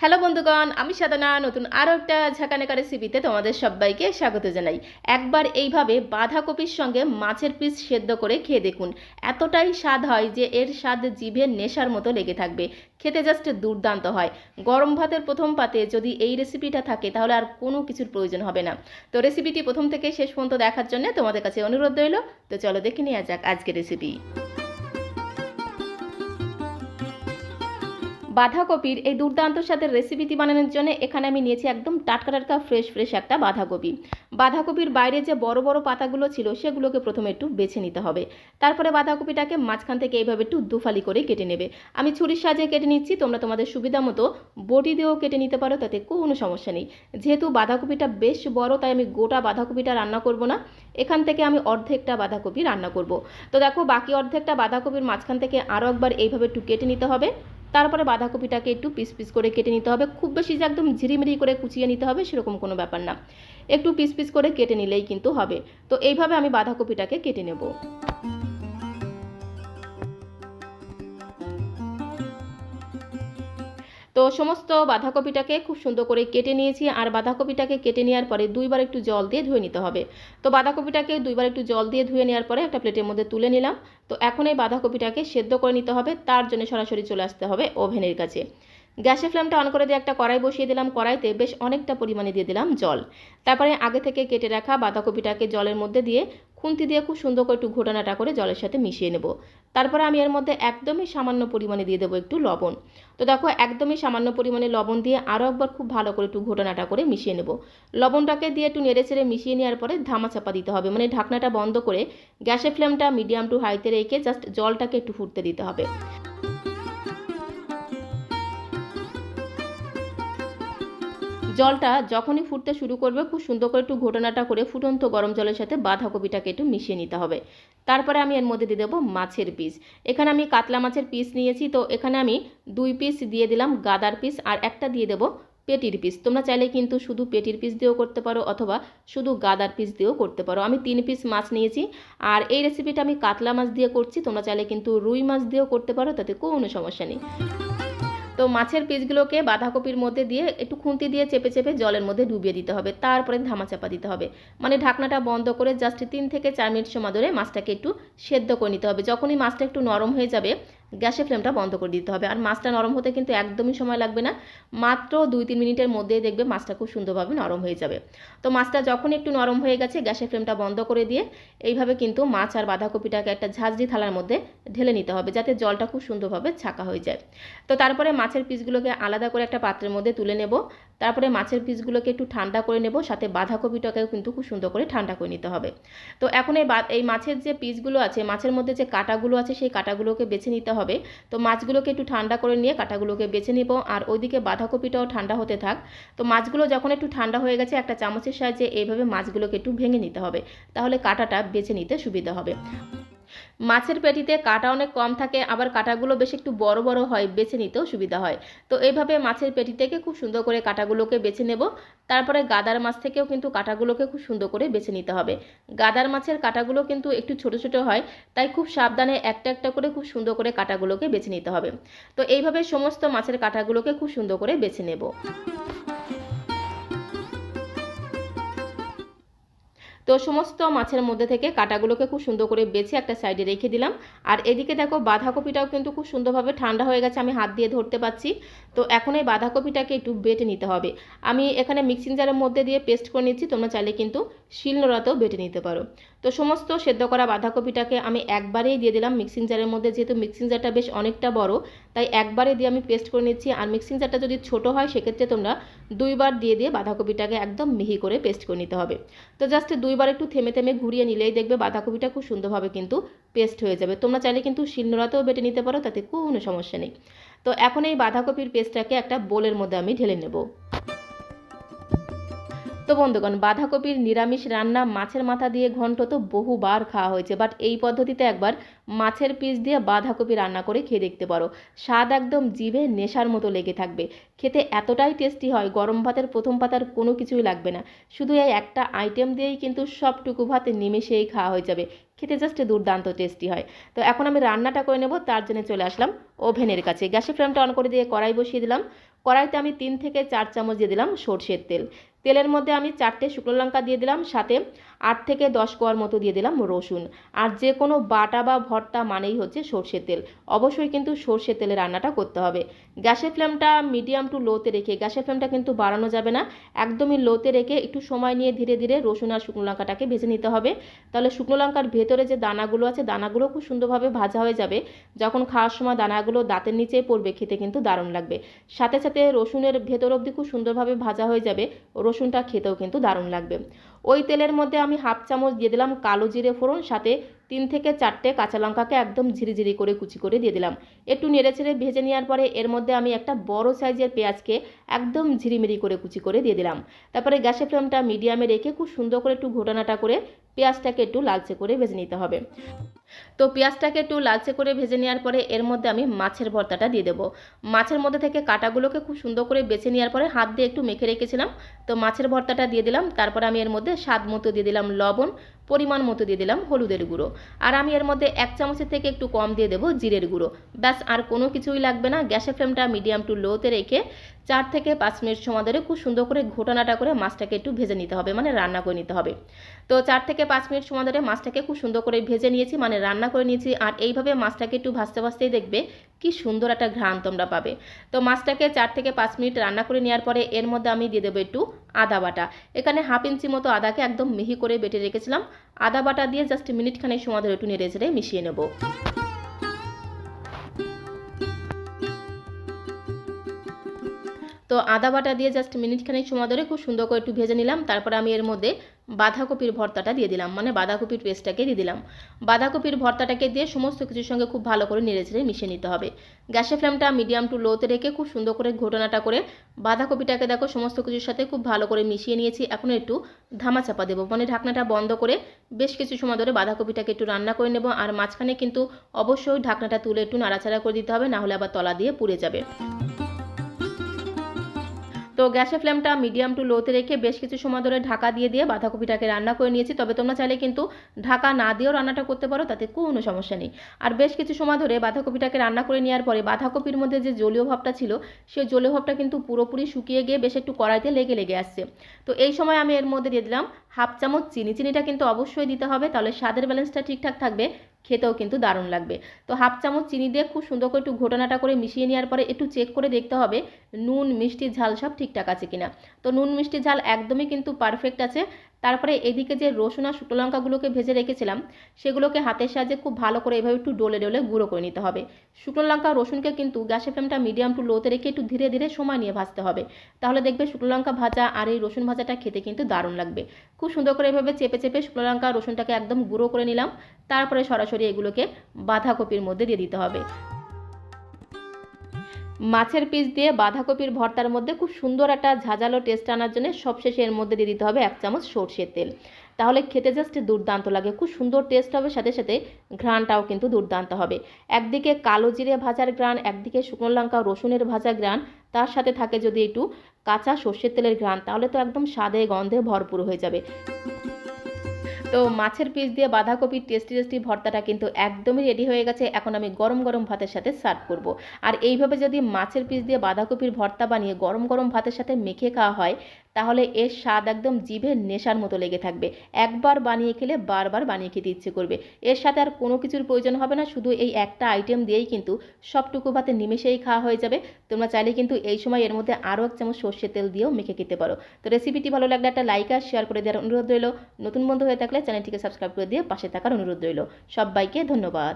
Hello বন্ধুগণ, আমি সাধনা, নতুন আরও একটা ঝাঁকানাকা রেসিপিতে তোমাদের সবাইকে স্বাগত জানাই। একবার এইভাবে বাঁধাকপির সঙ্গে মাছের পিস সেদ্ধ করে খেয়ে দেখুন। এতটাই স্বাদ হয় যে এর স্বাদ জিভের নেশার মতো লেগে থাকবে। খেতে জাস্ট দুর্দান্ত হয়। গরম ভাতের প্রথম পাতে যদি এই রেসিপিটা থাকে, তাহলে আর কোনো কিছুর প্রয়োজন হবে না। তো রেসিপিটি প্রথম থেকে শেষ পর্যন্ত দেখার জন্য তোমাদের কাছে অনুরোধ রইল। তো চলো দেখে নেওয়া যাক আজকের রেসিপি বাঁধাকপির এই দুর্দান্ত স্বাদের রেসিপিটি বানানোর জন্য এখানে আমি নিয়েছি একদম টাটকা টাটকা ফ্রেশ ফ্রেশ একটা বাঁধাকপি। বাঁধাকপির বাইরে যে বড় বড় পাতাগুলো ছিল সেগুলোকে প্রথমে একটু বেছে নিতে হবে। তারপরে বাঁধাকপিটাকে মাঝখান থেকে এইভাবে একটু দুফালি করে কেটে নেবে। আমি ছুরির সাহায্যে কেটে নিচ্ছি, তোমরা তোমাদের সুবিধা মতো বটি দিয়েও কেটে নিতে পারো, তাতে কোনো সমস্যা নেই। যেহেতু বাঁধাকপিটা বেশ বড়, তাই আমি গোটা বাঁধাকপিটা রান্না করব না। এখান থেকে আমি অর্ধেকটা বাঁধাকপি রান্না করব। তো দেখো, বাকি অর্ধেকটা বাঁধাকপির মাঝখান থেকে আরও একবার এইভাবে একটু কেটে নিতে হবে। তারপরে বাঁধাকপিটাকে একটু পিস পিস করে কেটে নিতে হবে। খুব বেশি যে একদম ঝিরিমিরি করে কুচিয়ে নিতে হবে সেরকম কোনো ব্যাপার না। একটু পিস পিস করে কেটে নিলেই কিন্তু হবে। তো এইভাবে আমি বাঁধাকপিটাকে কেটে নেব। তো সমস্ত বাঁধাকপিটাকে খুব সুন্দর করে কেটে নিয়েছি, আর বাঁধাকপিটাকে কেটে নেওয়ার পরে দুইবার একটু জল দিয়ে ধুয়ে নিতে হবে। তো বাঁধাকপিটাকে দুইবার একটু জল দিয়ে ধুয়ে নেওয়ার পরে একটা প্লেটের মধ্যে তুলে নিলাম। তো এখন এই বাঁধাকপিটাকে সেদ্ধ করে নিতে হবে, তার জন্য সরাসরি চলে আসতে হবে ওভেনের কাছে। গ্যাসের ফ্লেমটা অন করে দিয়ে একটা কড়াই বসিয়ে দিলাম। কড়াইতে বেশ অনেকটা পরিমাণে দিয়ে দিলাম জল। তারপরে আগে থেকে কেটে রাখা বাঁধাকপিটাকে জলের মধ্যে দিয়ে খুন্তি দিয়ে খুব সুন্দর করে একটু ঘোটানাটা করে জলের সাথে মিশিয়ে নেব। তারপরে আমি এর মধ্যে একদমই সামান্য পরিমাণে দিয়ে দেবো একটু লবণ। তো দেখো, একদমই সামান্য পরিমাণে লবণ দিয়ে আরও একবার খুব ভালো করে একটু ঘোটানাটা করে মিশিয়ে নেব। লবণটাকে দিয়ে একটু নেড়ে ছেড়ে মিশিয়ে নেওয়ার পরে ধামা চাপা দিতে হবে। মানে ঢাকনাটা বন্ধ করে গ্যাসের ফ্লেমটা মিডিয়াম টু হাইতে রেখে জাস্ট জলটাকে একটু ফুটতে দিতে হবে। জলটা যখনই ফুটতে শুরু করবে, খুব সুন্দর করে একটু ঘটনাটা করে ফুটন্ত গরম জলের সাথে বাঁধাকপিটাকে একটু মিশিয়ে নিতে হবে। তারপরে আমি এর মধ্যে দিয়ে দেবো মাছের পিস। এখানে আমি কাতলা মাছের পিস নিয়েছি, তো এখানে আমি দুই পিস দিয়ে দিলাম গাদার পিস আর একটা দিয়ে দেবো পেটির পিস। তোমরা চাইলে কিন্তু শুধু পেটির পিস দিয়েও করতে পারো অথবা শুধু গাদার পিস দিয়েও করতে পারো। আমি তিন পিস মাছ নিয়েছি আর এই রেসিপিটা আমি কাতলা মাছ দিয়ে করছি, তোমরা চাইলে কিন্তু রুই মাছ দিয়েও করতে পারো, তাতে কোনো সমস্যা নেই। তো মাছের পিসগুলোকে বাঁধাকপির মধ্যে দিয়ে একটু খুন্তি দিয়ে চেপে চেপে জলের মধ্যে ডুবিয়ে দিতে হবে। তারপরে ধামাচাপা দিতে হবে। মানে ঢাকনাটা বন্ধ করে জাস্ট তিন থেকে চার মিনিট সময় ধরে মাছটাকে একটু সেদ্ধ করে নিতে হবে। যখনই মাছটা একটু নরম হয়ে যাবে গ্যাসের ফ্লেমটা বন্ধ করে দিতে হবে। আর মাছটা নরম হতে কিন্তু একদমই সময় লাগবে না। মাত্র দুই তিন মিনিটের মধ্যেই দেখবে মাছটা খুব সুন্দরভাবে নরম হয়ে যাবে। তো মাছটা যখন একটু নরম হয়ে গেছে, গ্যাসের ফ্লেমটা বন্ধ করে দিয়ে এইভাবে কিন্তু মাছ আর বাঁধাকপিটাকে একটা ঝাঁঝরি থালার মধ্যে ঢেলে নিতে হবে যাতে জলটা খুব সুন্দরভাবে ছাকা হয়ে যায়। তো তারপরে মাছের পিসগুলোকে আলাদা করে একটা পাত্রের মধ্যে তুলে নেব। তারপরে মাছের পিসগুলোকে একটু ঠান্ডা করে নেব, সাথে বাঁধাকপিটাকেও কিন্তু খুব সুন্দর করে ঠান্ডা করে নিতে হবে। তো এখন এই এই মাছের যে পিসগুলো আছে, মাছের মধ্যে যে কাটাগুলো আছে, সেই কাটাগুলোকে বেছে নিতে হবে। তো মাছগুলোকে একটু ঠান্ডা করে নিয়ে কাটাগুলোকে বেছে নিব আর ওইদিকে বাঁধাকপিটাও ঠান্ডা হতে থাক। তো মাছগুলো যখন একটু ঠান্ডা হয়ে গেছে একটা চামচের সাহায্যে এইভাবে মাছগুলোকে একটু ভেঙে নিতে হবে। তাহলে কাটাটা বেছে নিতে সুবিধা হবে। মাছের পেটিতে কাটা অনেক কম থাকে, আবার কাটাগুলো বেশ একটু বড় বড় হয়, বেছে নিতেও সুবিধা হয়। তো এইভাবে মাছের পেটি থেকে খুব সুন্দর করে কাটাগুলোকে বেছে নেব। তারপরে গাদার মাছ থেকেও কিন্তু কাটাগুলোকে খুব সুন্দর করে বেছে নিতে হবে। গাদার মাছের কাটাগুলো কিন্তু একটু ছোট ছোট হয়, তাই খুব সাবধানে একটা একটা করে খুব সুন্দর করে কাটাগুলোকে বেছে নিতে হবে। তো এইভাবে সমস্ত মাছের কাটাগুলোকে খুব সুন্দর করে বেছে নেব। তো সমস্ত মাছের মধ্যে থেকে কাটাগুলোকে খুব সুন্দর করে বেছে একটা সাইডে রেখে দিলাম। আর এদিকে দেখো বাঁধাকপিটাও কিন্তু খুব সুন্দরভাবে ঠান্ডা হয়ে গেছে, আমি হাত দিয়ে ধরতে পারছি। তো এখন এই বাঁধাকপিটাকে একটু বেটে নিতে হবে। আমি এখানে মিক্সিং জারের মধ্যে দিয়ে পেস্ট করে নিচ্ছি, তোমরা চাইলে কিন্তু শিলনোড়াতেও বেটে নিতে পারো। তো সমস্ত সেদ্ধ করা বাঁধাকপিটাকে আমি একবারেই দিয়ে দিলাম মিক্সিং জারের মধ্যে, যেহেতু মিক্সিং জারটা বেশ অনেকটা বড় তাই একবারে দিয়ে আমি পেস্ট করে নিচ্ছি। আর মিক্সিং জারটা যদি ছোট হয়, সেক্ষেত্রে তোমরা দুইবার দিয়ে দিয়ে বাঁধাকপিটাকে একদম মিহি করে পেস্ট করে নিতে হবে। তো জাস্ট দুইবার একটু থেমে থেমে ঘুরিয়ে নিলেই দেখবে বাঁধাকপিটা খুব সুন্দরভাবে কিন্তু পেস্ট হয়ে যাবে। তোমরা চাইলে কিন্তু শিলনোড়াতেও বেটে নিতে পারো, তাতে কোনো সমস্যা নেই। তো এখন এই বাঁধাকপির পেস্টটাকে একটা বোলের মধ্যে আমি ঢেলে নেব। তো বন্ধুগণ বাঁধাকপির নিরামিষ রান্না মাছের মাথা দিয়ে ঘন্ট তো বহুবার খাওয়া হয়েছে বাট এই পদ্ধতিতে একবার মাছের পিস দিয়ে বাঁধাকপি রান্না করে খেয়ে দেখতে পারো। স্বাদ একদম জিভে নেশার মতো লেগে থাকবে। খেতে এতটাই টেস্টি হয়, গরম ভাতের প্রথম পাতার কোনো কিছুই লাগবে না। শুধু এই একটা আইটেম দিয়েই কিন্তু সবটুকু ভাত নিমেষেই খাওয়া হয়ে যাবে। খেতে জাস্ট দুর্দান্ত টেস্টি হয়। তো এখন আমি রান্নাটা করে নেব, তার জন্য চলে আসলাম ওভেনের কাছে। গ্যাসের ফ্লেমটা অন করে দিয়ে কড়াই বসিয়ে দিলাম। কড়াইতে আমি তিন থেকে চার চামচ দিয়ে দিলাম সর্ষের তেল। তেলের মধ্যে আমি চারটে শুকনো লঙ্কা দিয়ে দিলাম, সাথে আট থেকে দশ কোয়ার মতো দিয়ে দিলাম রসুন। আর যে কোনো বাটা বা ভর্তা মানেই হচ্ছে সর্ষের তেল। অবশ্যই কিন্তু সর্ষের তেলে রান্নাটা করতে হবে। গ্যাসের ফ্লেমটা মিডিয়াম টু লোতে রেখে, গ্যাসের ফ্লেমটা কিন্তু বাড়ানো যাবে না। একদমই লোতে রেখে একটু সময় নিয়ে ধীরে ধীরে রসুন আর শুকনো লঙ্কাটাকে ভেজে নিতে হবে। তাহলে শুকনো লঙ্কার ভেতরে যে দানাগুলো আছে, দানাগুলো খুব সুন্দরভাবে ভাজা হয়ে যাবে। যখন খাওয়ার সময় দানাগুলো দাঁতের নিচে পড়বে, খেতে কিন্তু দারুণ লাগবে। সাথে সাথে রসুনের ভেতর অবধি খুব সুন্দরভাবে ভাজা হয়ে যাবে। রসুনটা খেতেও কিন্তু দারুণ লাগবে। ওই তেলের মধ্যে আমি হাফ চামচ দিয়ে দিলাম কালো জিরে ফোড়ন, সাথে তিন থেকে চারটে কাঁচা লঙ্কাকে একদম ঝিরিঝিরি করে কুচি করে দিয়ে দিলাম। একটু নেড়ে নেড়েচেড়ে ভেজে নেওয়ার পরে এর মধ্যে আমি একটা বড় সাইজের পেঁয়াজকে একদম ঝিরিমিরি করে কুচি করে দিয়ে দিলাম। তারপরে গ্যাসের ফ্লেমটা মিডিয়ামে রেখে খুব সুন্দর করে একটু ঘোটানাটা করে পেঁয়াজটাকে একটু লালচে করে ভেজে নিতে হবে। তো পেঁয়াজটাকে একটু লালচে করে ভেজে নেওয়ার পরে এর মধ্যে আমি মাছের ভর্তাটা দিয়ে দেবো। মাছের মধ্যে থেকে কাটাগুলোকে খুব সুন্দর করে বেছে নেওয়ার পরে হাত দিয়ে একটু মেখে রেখেছিলাম। তো মাছের ভর্তাটা দিয়ে দিলাম, তারপর আমি এর মধ্যে স্বাদ মতো দিয়ে দিলাম লবণ পরিমাণ মতো দিয়ে দিলাম হলুদের গুঁড়ো। আর আমি এর মধ্যে এক চামচের থেকে একটু কম দিয়ে দেবো জিরের গুঁড়ো। ব্যাস, আর কোনো কিছুই লাগবে না। গ্যাসের ফ্লেমটা মিডিয়াম টু লোতে রেখে চার থেকে পাঁচ মিনিট সময় ধরে খুব সুন্দর করে ঘোটানাটা করে মাছটাকে একটু ভেজে নিতে হবে মানে রান্না করে নিতে হবে। তো চার থেকে পাঁচ মিনিট সময় ধরে মাছটাকে খুব সুন্দর করে ভেজে নিয়েছি মানে রান্না করে নিয়েছি। আর এইভাবে মাছটাকে একটু ভাজতে ভাজতেই দেখবে কি সুন্দর একটা ঘ্রাণ তোমরা পাবে। তো মাছটাকে চার থেকে পাঁচ মিনিট রান্না করে নেওয়ার পরে এর মধ্যে আমি দিয়ে দেবো একটু আদা বাটা। এখানে হাফ ইঞ্চি মতো আদাকে একদম মিহি করে বেটে রেখেছিলাম। আদা বাটা দিয়ে জাস্ট মিনিট খানেক সময় ধরে একটু নেড়ে ঝেড়ে মিশিয়ে নেব। তো আদা বাটা দিয়ে জাস্ট মিনিট খানেক সময় ধরে খুব সুন্দর করে একটু ভেজে নিলাম। তারপর আমি এর মধ্যে বাঁধাকপির ভর্তাটা দিয়ে দিলাম। মানে বাঁধাকপির পেস্টটাকে দিয়ে দিলাম। বাঁধাকপির ভর্তাটাকে দিয়ে সমস্ত কিছুর সঙ্গে খুব ভালো করে নেড়ে চেড়ে মিশিয়ে নিতে হবে। গ্যাসের ফ্লেমটা মিডিয়াম টু লোতে রেখে খুব সুন্দর করে ঘটনাটা করে বাঁধাকপিটাকে দেখো সমস্ত কিছুর সাথে খুব ভালো করে মিশিয়ে নিয়েছি। এখন একটু ধামা চাপা দেবো। মানে ঢাকনাটা বন্ধ করে বেশ কিছু সময় ধরে বাঁধাকপিটাকে একটু রান্না করে নেব। আর মাঝখানে কিন্তু অবশ্যই ঢাকনাটা তুলে একটু নাড়াচাড়া করে দিতে হবে, নাহলে আবার তলা দিয়ে পুড়ে যাবে। তো গ্যাসের ফ্লেমটা মিডিয়াম টু লোতে রেখে বেশ কিছু সময় ধরে ঢাকা দিয়ে দিয়ে বাঁধাকপিটাকে রান্না করে নিয়েছি। তবে তোমরা চাইলে কিন্তু ঢাকা না দিয়েও রান্নাটা করতে পারো, তাতে কোনো সমস্যা নেই। আর বেশ কিছু সময় ধরে বাঁধাকপিটাকে রান্না করে নেওয়ার পরে বাঁধাকপির মধ্যে যে জলীয় ভাবটা ছিল, সেই জলীয় ভাবটা কিন্তু পুরোপুরি শুকিয়ে গিয়ে বেশ একটু কড়াইতে লেগে লেগে আসছে। তো এই সময় আমি এর মধ্যে দিয়ে দিলাম হাফ চামচ চিনি। চিনিটা কিন্তু অবশ্যই দিতে হবে, তাহলে স্বাদের ব্যালেন্সটা ঠিকঠাক থাকবে। খেতেও কিন্তু দারুণ লাগবে। তো হাফ চামচ চিনি দিয়ে খুব সুন্দর করে একটু ঘটনাটা করে মিশিয়ে নেওয়ার পরে একটু চেক করে দেখতে হবে নুন, মিষ্টি ঝাল সব ঠিকঠাক আছে কিনা। তো নুন, মিষ্টি ঝাল একদমই কিন্তু পারফেক্ট আছে। তারপরে এদিকে যে রসুন আর শুকনো লঙ্কাগুলোকে ভেজে রেখেছিলাম, সেগুলোকে হাতের সাহায্যে খুব ভালো করে এভাবে একটু ডলে ডলে গুঁড়ো করে নিতে হবে। শুকনো লঙ্কা, রসুনকে কিন্তু গ্যাসের ফ্লেমটা মিডিয়াম টু লোতে রেখে একটু ধীরে ধীরে সময় নিয়ে ভাজতে হবে। তাহলে দেখবে শুকনো লঙ্কা ভাজা আর এই রসুন ভাজাটা খেতে কিন্তু দারুণ লাগবে। খুব সুন্দর করে এভাবে চেপে চেপে শুকনো লঙ্কা, রসুনটাকে একদম গুঁড়ো করে নিলাম। তারপরে সরাসরি এগুলোকে বাঁধাকপির মধ্যে দিয়ে দিতে হবে। মাছের পিস দিয়ে বাঁধাকপির ভর্তার মধ্যে খুব সুন্দর একটা ঝাঁঝালো টেস্ট আনার জন্য সবশেষে এর মধ্যে দিয়ে দিতে হবে এক চামচ সর্ষের তেল। তাহলে খেতে জাস্ট দুর্দান্ত লাগে, খুব সুন্দর টেস্ট হবে, সাথে সাথে ঘ্রাণটাও কিন্তু দুর্দান্ত হবে। একদিকে কালো জিরে ভাজার গ্রান একদিকে শুকনো লঙ্কা, রসুনের ভাজা গ্রান তার সাথে থাকে যদি একটু কাঁচা সর্ষের তেলের গ্রান তাহলে তো একদম স্বাদে গন্ধে ভরপুর হয়ে যাবে। তো মাছের পিস দিয়ে বাঁধাকপির টেস্টি টেস্টি ভর্তাটা কিন্তু একদমই রেডি হয়ে গেছে। এখন আমি গরম গরম ভাতের সাথে সার্ভ করব। আর এইভাবে যদি মাছের পিস দিয়ে বাঁধাকপির ভর্তা বানিয়ে গরম গরম ভাতের সাথে মেখে খাওয়া হয় তাহলে এর স্বাদ একদম জিভে নেশার মতো লেগে থাকবে। একবার বানিয়ে খেলে বারবার বানিয়ে খেতে ইচ্ছে করবে। এর সাথে আর কোনো কিছুর প্রয়োজন হবে না, শুধু এই একটা আইটেম দিয়েই কিন্তু সবটুকু ভাতে নিমেষেই খাওয়া হয়ে যাবে। তোমরা চাইলে কিন্তু এই সময় এর মধ্যে আরও এক চামচ সর্ষের তেল দিয়েও মেখে খেতে পারো। তো রেসিপিটি ভালো লাগলে একটা লাইক আর শেয়ার করে দেওয়ার অনুরোধ রইল। নতুন বন্ধু হয়ে থাকলে চ্যানেলটিকে সাবস্ক্রাইব করে দিয়ে পাশে থাকার অনুরোধ রইল। সবাইকে ধন্যবাদ।